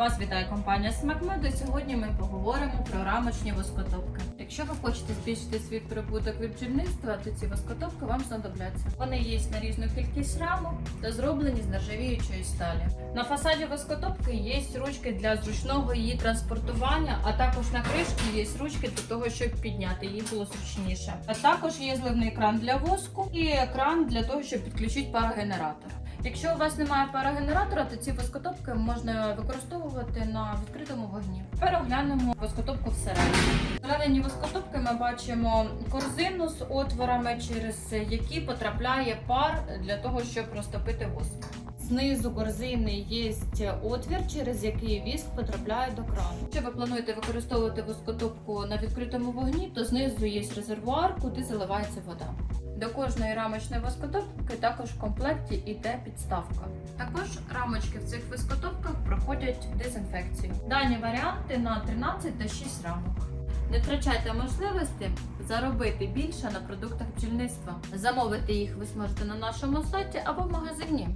Вас вітає компанія і сьогодні ми поговоримо про рамочні воскотопки. Якщо ви хочете збільшити свій прибуток від бджільництва, то ці воскотопки вам знадобляться. Вони є на різну кількість рамок та зроблені з нержавіючої сталі. На фасаді воскотопки є ручки для зручного її транспортування, а також на кришці є ручки для того, щоб підняти її було зручніше. А також є зливний кран для воску і кран для того, щоб підключити парогенератор. Якщо у вас немає парогенератора, то ці воскотопки можна використовувати на відкритому вогні. Тепер оглянемо воскотопку всередині. Всередині воскотопки ми бачимо корзину з отворами, через які потрапляє пар для того, щоб розтопити воск. Знизу корзини є отвір, через який віск потрапляє до крану. Якщо ви плануєте використовувати воскотопку на відкритому вогні, то знизу є резервуар, куди заливається вода. До кожної рамочної воскотопки також в комплекті йде підставка. Також рамочки в цих воскотопках проходять дезінфекцію. Дані варіанти на 13 та 6 рамок. Не втрачайте можливості заробити більше на продуктах бджільництва. Замовити їх ви зможете на нашому сайті або в магазині.